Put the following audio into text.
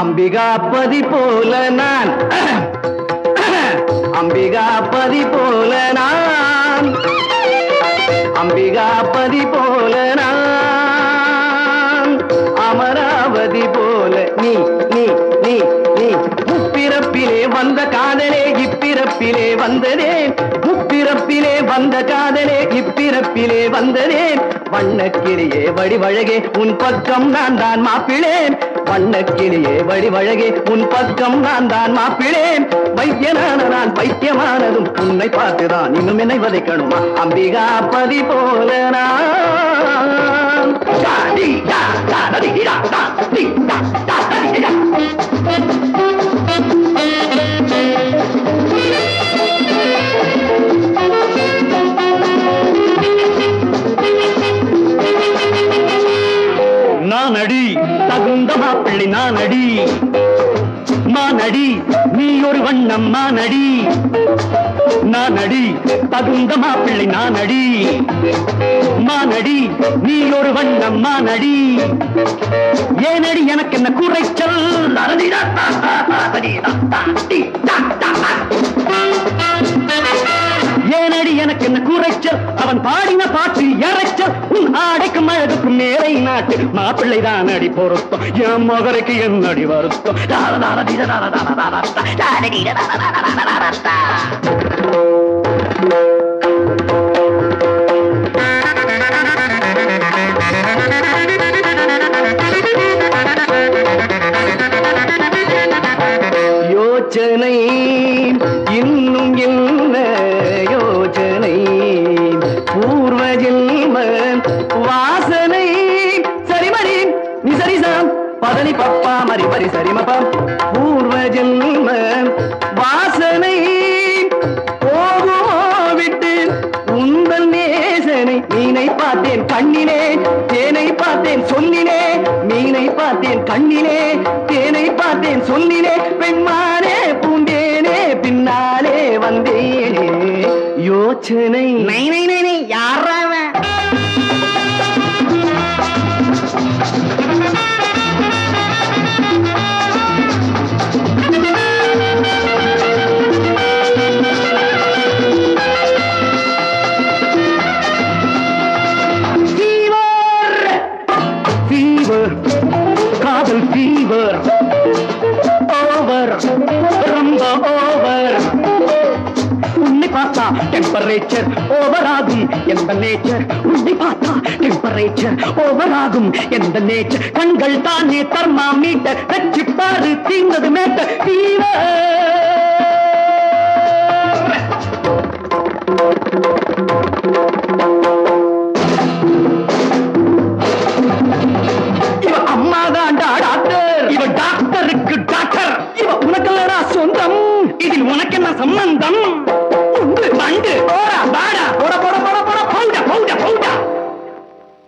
அம்பிகாபதி போல நான். அம்பிகாபதி போல நான். அம்பிகாபதி போல நான். அமராவதி போல நீ நீ நீ நீ. முப்பிறப்பிலே வந்த காதலே இப்பிறப்பிலே வந்ததே முப்பிறப்பிலே வந்த காதலே இப்பிறப்பிலே வந்ததே வண்ணக்கிரியே வடிவழகே உன் பக்கம் நான் தான் மாப்பிளேன் வண்ணக்கிளியே வழிவழகே உன் பக்கம் நான் தான் மாப்பிளேன். வைத்தியனான நான் வைத்தியமானதும் உன்னை பார்த்துதான் இன்னும் என்னை வதைக்கணுமா? அம்பிகா பதி போல நான் தகுந்த மாப்பிள்ளை நானடி அடி மானடி நீ ஒரு வண்ணம் மானடி. நானடி தகுந்த மாப்பிள்ளை நானடி அடி மானடி நீ ஒரு வண்ணம் மானடி. ஏனடி எனக்கு என்ன குறைச்சல்? எனக்கு என்ன குறைச்சல் அவன் பாடின பாட்டு இறைச்சல் உன் ஆடைக்கும் அழகுக்கும் மேலை நாட்டு மாப்பிள்ளை தான் அடி பொருத்தம் என் மகருக்கு என் அடி வருத்தம் தார இன்னும் தீர நீ சரிசாம் பதனி பப்பா மரி பரி சரிமபம் பூர்வ ஜென்ம வாசனை போகுமோ விட்டு உங்கள் நேசனை மீனை பார்த்தேன் கண்ணிலே தேனை பார்த்தேன் சொல்லினே மீனை பார்த்தேன் கண்ணிலே தேனை பார்த்தேன் சொல்லினே பெண்மானே பூண்டேனே பின்னாலே வந்தேனே. யோசனை. நை பார்த்தா டெம்பரேச்சர் ஓவர் ஆகும் எந்த நேச்சர் உண்டி பார்த்தா டெம்பரேச்சர் ஓவர் ஆகும் எந்த நேச்சர் கண்கள் தானே தர்மா மீட்டர் வச்சு பாரு தீர்ந்தது மேட்டர் ஃபீவர் டாக்டருக்கு டாக்டர். இவ உனக்கல்லடா சொந்தம். இதில் உனக்கு என்ன சம்பந்தம்? உண்டு மண்டு போடா பாடா போட போட